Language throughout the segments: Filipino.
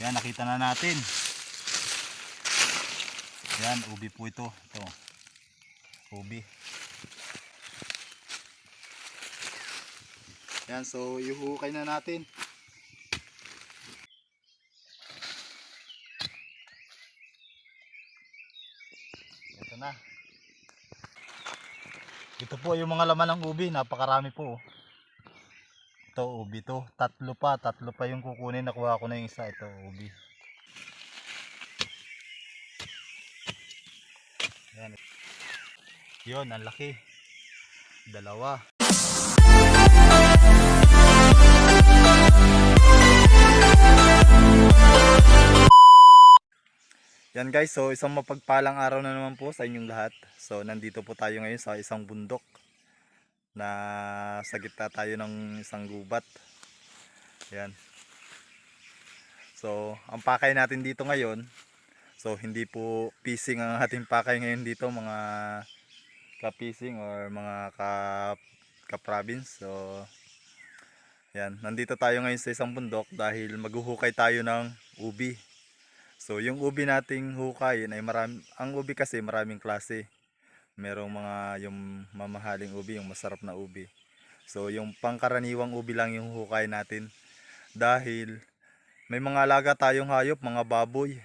Yan, nakita na natin. Yan, ubi po ito. Ito. Ubi. Yan, so ihuhukay na natin. Ito na. Ito po yung mga laman ng ubi, napakarami po. Ito ubi to, tatlo pa, tatlo pa yung kukunin, nakuha ko na yung isa, ito ubi. Yan. Yun, ang laki. Dalawa. Yan guys, so isang mapagpalang araw na naman po sa inyong lahat. So nandito po tayo ngayon sa isang bundok na sa gitna tayo ng isang gubat. Yan. So ang pakay natin dito ngayon, so hindi po fishing ang ating pakay ngayon dito mga ka-fishing or mga ka ka-province. So yan, nandito tayo ngayon sa isang bundok dahil maghuhukay tayo ng ubi. So yung ubi nating hukayin ay marami, ang ubi kasi maraming klase. Merong mga yung mamahaling ubi, yung masarap na ubi. So yung pangkaraniwang ubi lang yung hukay natin. Dahil may mga alaga tayong hayop, mga baboy.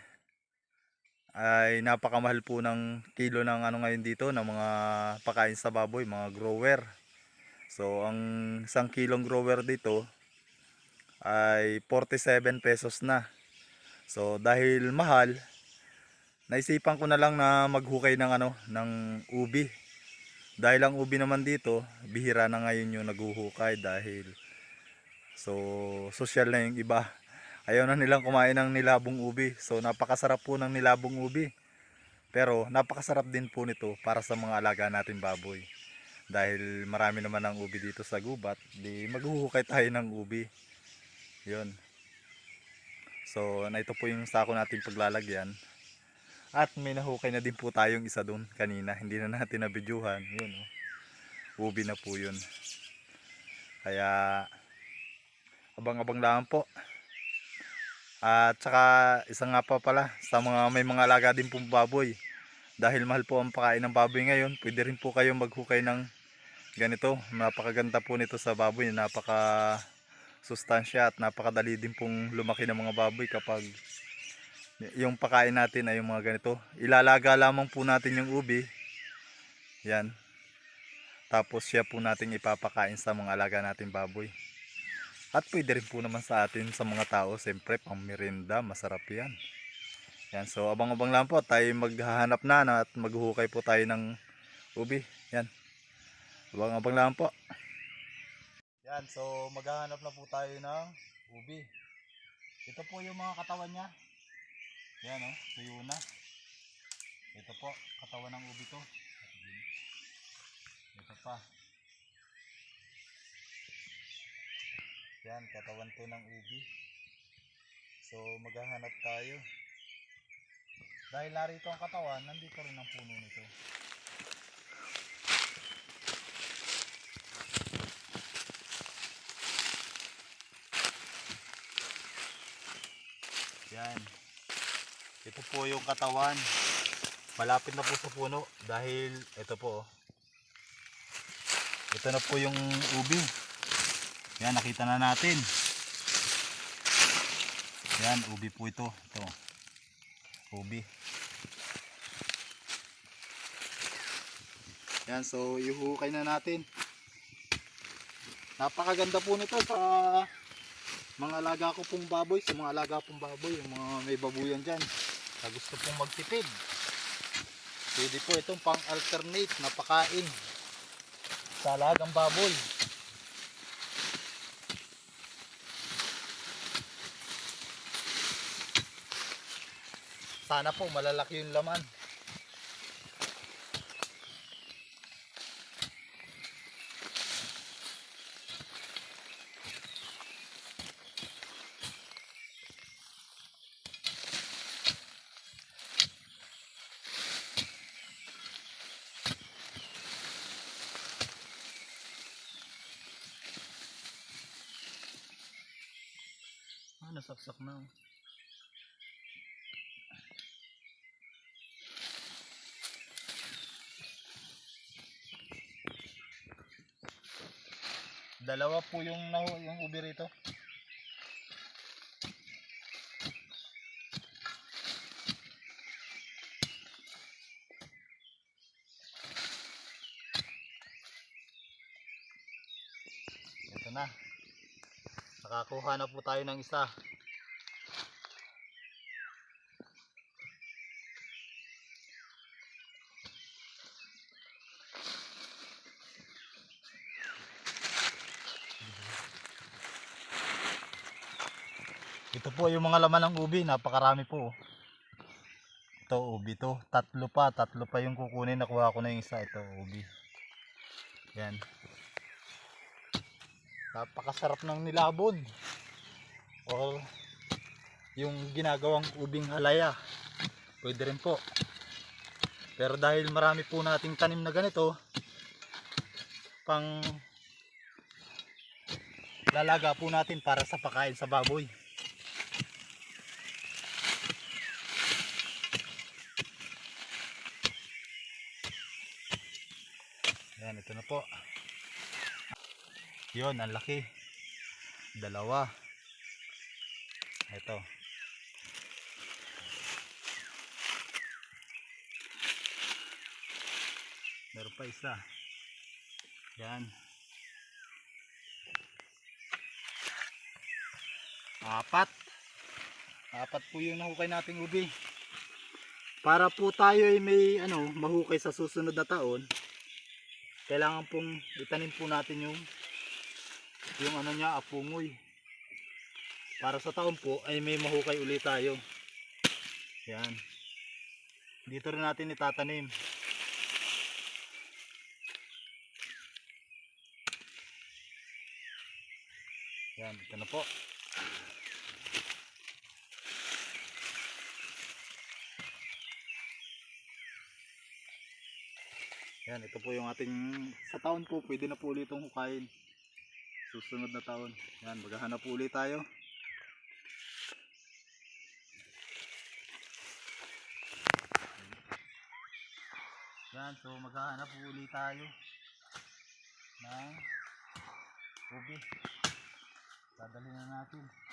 Ay napakamahal po ng kilo ng ano ngayon dito, ng mga pakain sa baboy, mga grower. So ang isang kilong grower dito ay 47 pesos na. So dahil mahal, naisipan ko na lang na maghukay ng ano, ng ubi. Dahil ang ubi naman dito, bihira na ngayon yung naghuhukay dahil so social na yung iba. Ayaw na nilang kumain ng nilabong ubi. So napakasarap po ng nilabong ubi. Pero napakasarap din po nito para sa mga alaga natin baboy. Dahil marami naman ang ubi dito sa gubat, di maghuhukay tayo ng ubi. 'Yon. So, na ito po yung sako natin paglalagyan. At may nahukay na din po tayong isa doon kanina. Hindi na natin nabidyuhan. Yun, oh. Ubi na po yun. Kaya, abang-abang lang po. At saka, isa nga pa pala, sa mga may mga alaga din pong baboy. Dahil mahal po ang pakain ng baboy ngayon, pwede rin po kayo maghukay ng ganito. Napakaganda po nito sa baboy. Napaka sustansya at napakadali din pong lumaki ng mga baboy kapag yung pakain natin ay yung mga ganito. Ilalaga lamang po natin yung ubi. Yan. Tapos siya po natin ipapakain sa mga alaga natin baboy. At pwede rin po naman sa atin sa mga tao, siyempre pang merienda, masarap yan. Yan, so abang-abang lang po, tayo maghahanap na at maghuhukay po tayo ng ubi. Yan. Abang-abang lang po. Yan, so maghahanap na po tayo ng ubi. Ito po yung mga katawan niya. Yan oh, tuyo na. Ito po, katawan ng ubi to. Ito pa. Yan, katawan to ng ubi. So maghahanap tayo. Dahil narito ang katawan, nandito rin ang puno nito. Yan. Ito po yung katawan. Malapit na po sa puno dahil ito po. oh. Ito na po yung ubi. Yan, nakita na natin. Yan, ubi po ito. Ito. Ubi. Yan, so ihuhukay na natin. Napakaganda po nito sa mga alaga ko pong baboy, sa mga alaga pong baboy, yung mga may babuyan dyan, na gusto pong magtipid. Pwede po itong pang alternate na pakain sa alagang baboy. Sana po malalaki yung laman. nasaksak na. Dalawa po yung yung ubi rito. Nakakuha na po tayo ng isa. Ito po yung mga laman ng ubi, napakarami po. Ito ubi to, tatlo pa, tatlo pa yung kukunin, nakuha ko na yung isa, ito ubi. Yan. Napakasarap ng nilabon. Or yung ginagawang ubing halaya. Pwede rin po. Pero dahil marami po nating tanim na ganito, pang lalaga po natin para sa pakain sa baboy. Yan, ito na po. Yun, ang laki. Dalawa. Ito. Meron pa isa. Yan. Apat. Apat po yung nahukay nating ubi. Para po tayo ay may ano, mahukay sa susunod na taon, kailangan pong itanim po natin yung yung ano niya apungoy. Para sa taon po ay may mahukay ulit tayo. Yan. Dito rin natin itatanim. Yan ito na po. Yan, ito po yung ating sa taon po, pwede na po ulit itong hukayin. Susunod na taon. Yan, maghahanap ulit tayo. Yan, so maghahanap ulit tayo ng ubi. Dadali na natin.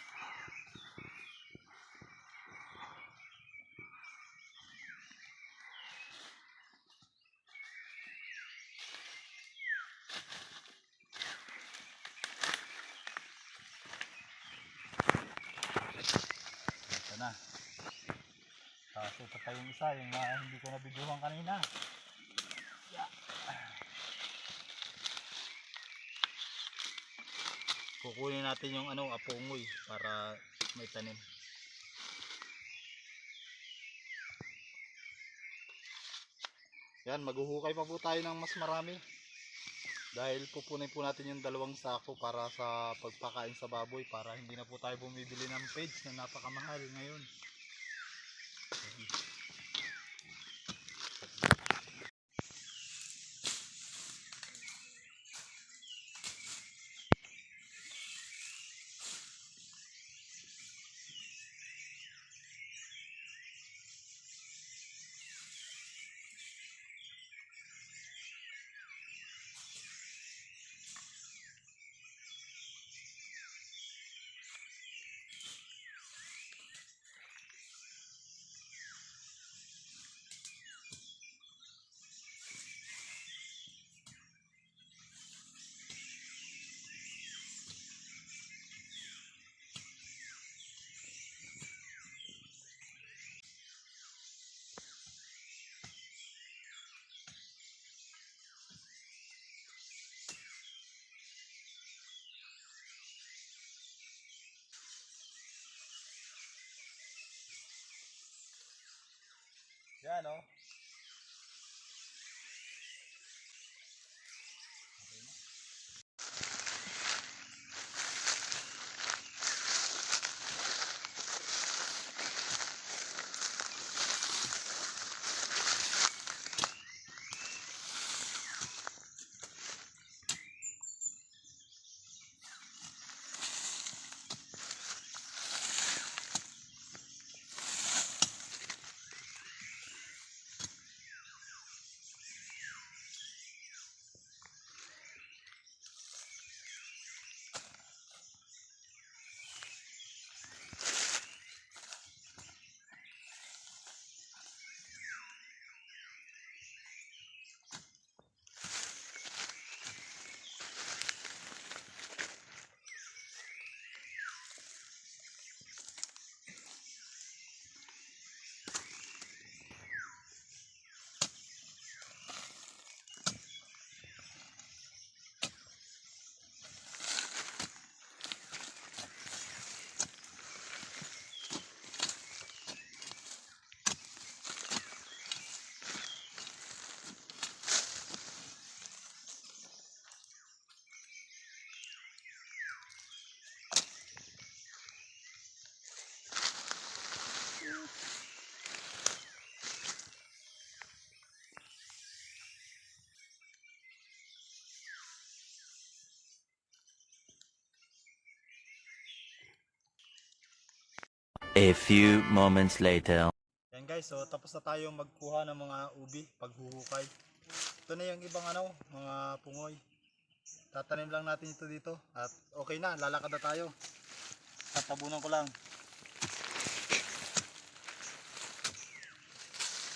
Kaso ito pa yung isa, yung mga hindi ko nabidyohan kanina. Yeah. Kukunin natin yung ano, apungoy para may tanim. Yan, maghuhukay pa po tayo ng mas marami. Dahil pupunin po natin yung dalawang sako para sa pagpakain sa baboy para hindi na po tayo bumibili ng page na napakamahal ngayon. Yan A few moments later. Yan guys, so tapos na tayo magkuha ng mga ubi paghuhukay. Ito na yung ibang ano, mga pungoy. Tatanim lang natin ito dito at okay na, lalakad na tayo. Tatabunan ko lang.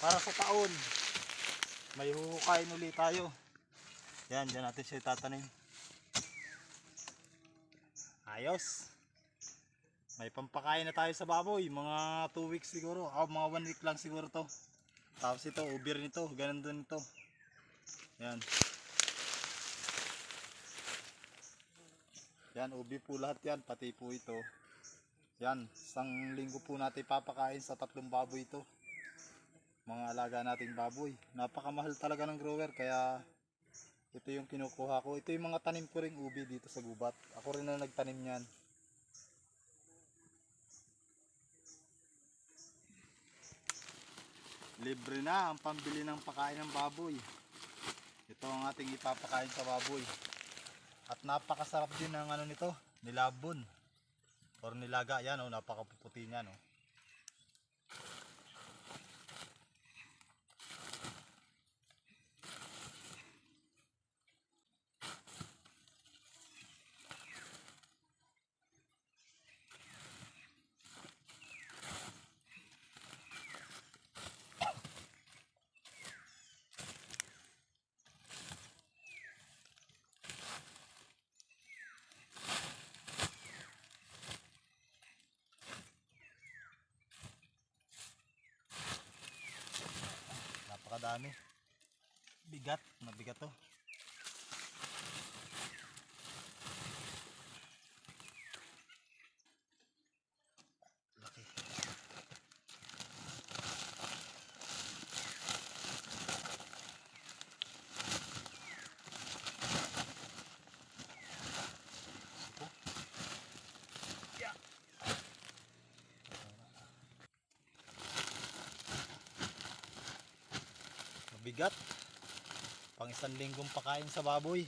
Para sa taon, may huhukayin ulit tayo. Yan, dyan natin siya tatanim. Ayos. May pampakain na tayo sa baboy, mga 2 weeks siguro, o mga 1 week lang siguro to. Tapos ito, ubir nito, ganun din ito. Yan. Yan, ubi po lahat yan, pati po ito. Yan, isang linggo po natin papakain sa tatlong baboy ito. Mga alaga nating baboy. Napakamahal talaga ng grower, kaya ito yung kinukuha ko. Ito yung mga tanim ko ring ubi dito sa gubat. Ako rin na nagtanim yan. Libre na ang pambili ng pakain ng baboy. Ito ang ating ipapakain sa baboy. At napakasarap din ng ano nito, nilabon. Or nilaga, yan oh, napakapuputi niya no. Napakadami. Bigat, mabigat to. Mabigat. Pang isang linggong pakain sa baboy.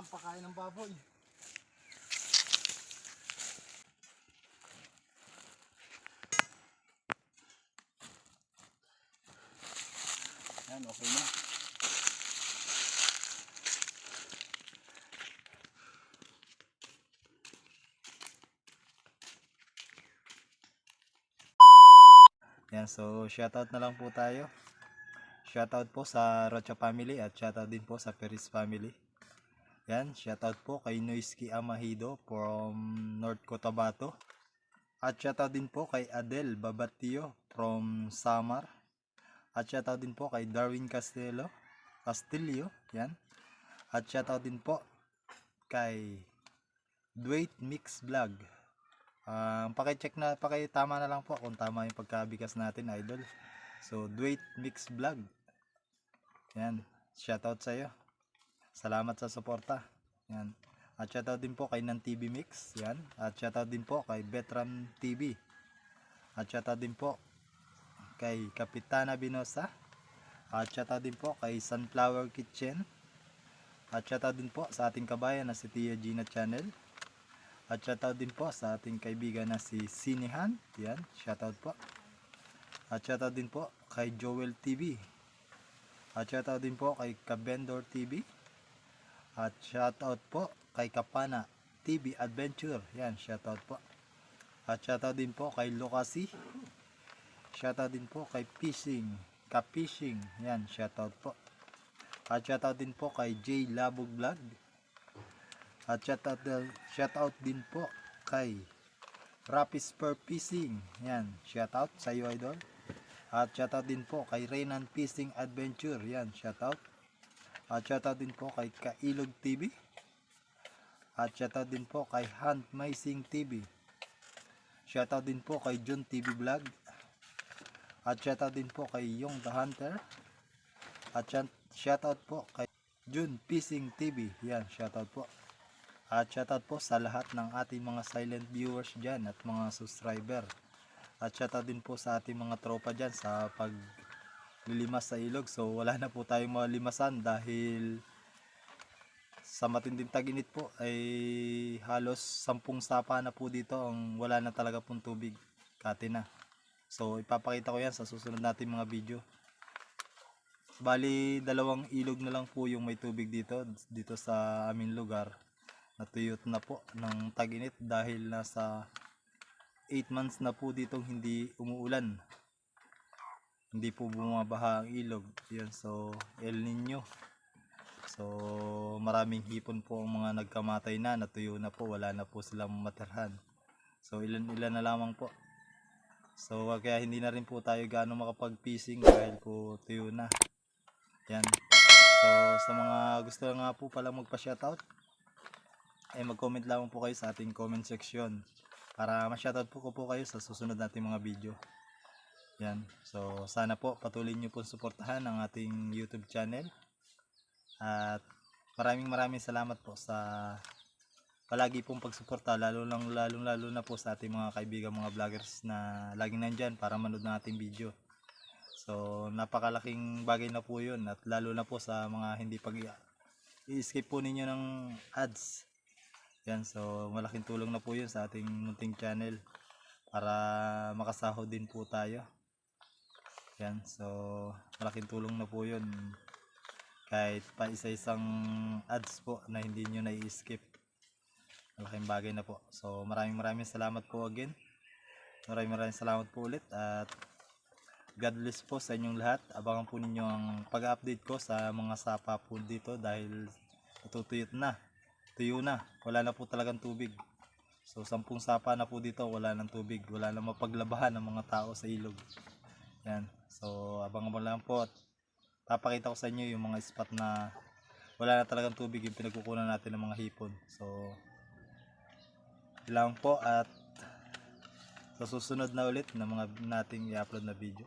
Ang pakain ng baboy. Yan, okay na. Yan, so shoutout na lang po tayo. Shoutout po sa Rocha family at shoutout din po sa Peris family. Yan, shoutout po kay Noisky Amahido from North Cotabato. At shoutout din po kay Adel Babatio from Samar. At shoutout din po kay Darwin Castillo. Castillo, yan. At shoutout din po kay Dwayne Mix Vlog. Um, paki-check na, paki-tama na lang po kung tama yung pagkabigas natin, idol. So, Dwayne Mix Vlog. Yan. Shoutout sa iyo. Salamat sa suporta. Yan. At shoutout din po kay Nan TV Mix. Yan. At shoutout din po kay Betram TV. At shoutout din po kay Kapitana Binosa. At shoutout din po kay Sunflower Kitchen. At shoutout din po sa ating kabayan na si Tia Gina Channel. At shoutout din po sa ating kaibigan na si Sinihan. Yan, shoutout po. At shoutout din po kay Joel TV. At shoutout din po kay Kabendor TV. At shoutout po kay Kapana TV Adventure. Yan, shoutout po. At shoutout din po kay Lucasi. Shoutout din po kay Fishing. Ka-Fishing. Yan, shoutout po. At shoutout din po kay J Labog Vlog. At shoutout, shoutout din po kay Rapis Per Fishing. Yan, shoutout sa iyo idol. At shoutout din po kay Reynan Fishing Adventure. Yan, shoutout. At shoutout din po kay Kailog TV. At shoutout din po kay Hunt Maising TV. Shoutout din po kay Jun TV Vlog. At shoutout din po kay Yung the Hunter. At shout- shoutout po kay Jun Fishing TV. Yan, shoutout po. At shoutout po sa lahat ng ating mga silent viewers dyan at mga subscriber. At shoutout din po sa ating mga tropa dyan sa paglilimas sa ilog. So wala na po tayong malimasan dahil sa matinding taginit po ay halos sampung sapa na po dito ang wala na talaga pong tubig. Kati na. So ipapakita ko yan sa susunod natin mga video. Bali dalawang ilog na lang po yung may tubig dito dito sa aming lugar. Natuyot na po ng taginit dahil nasa 8 months na po ditong hindi umuulan. Hindi po bumabaha ang ilog. Yan so El Nino. So maraming hipon po ang mga nagkamatay na, natuyo na po, wala na po silang matirhan. So ilan-ilan na lamang po. So kaya hindi na rin po tayo gaano makapag-fishing dahil po tuyo na. Yan. So sa mga gusto nga po pala magpa-shoutout, ay mag-comment lamang po kayo sa ating comment section para ma-shoutout po ko po kayo sa susunod nating mga video. Yan. So sana po patuloy niyo po suportahan ang ating YouTube channel. At maraming maraming salamat po sa palagi pong pagsuporta lalo lang lalong lalo na po sa ating mga kaibigan mga vloggers na laging nandyan para manood ng ating video. So napakalaking bagay na po yun at lalo na po sa mga hindi pag i-skip po ninyo ng ads. Yan, so malaking tulong na po yun sa ating munting channel para makasahod din po tayo. Yan, so malaking tulong na po yun kahit pa isa-isang ads po na hindi nyo na i-skip. Malaking bagay na po. So maraming maraming salamat po again. Maraming maraming salamat po ulit at God bless po sa inyong lahat. Abangan po ninyo ang pag-update ko sa mga sapa po dito dahil natutuyot na. Tuyo na. Wala na po talagang tubig. So sampung sapa na po dito, wala nang tubig. Wala na mapaglabahan ng mga tao sa ilog. Yan. So abangan mo lang po at papakita ko sa inyo yung mga spot na wala na talagang tubig yung pinagkukunan natin ng mga hipon. So lang po at sa susunod na ulit na mga nating i-upload na video.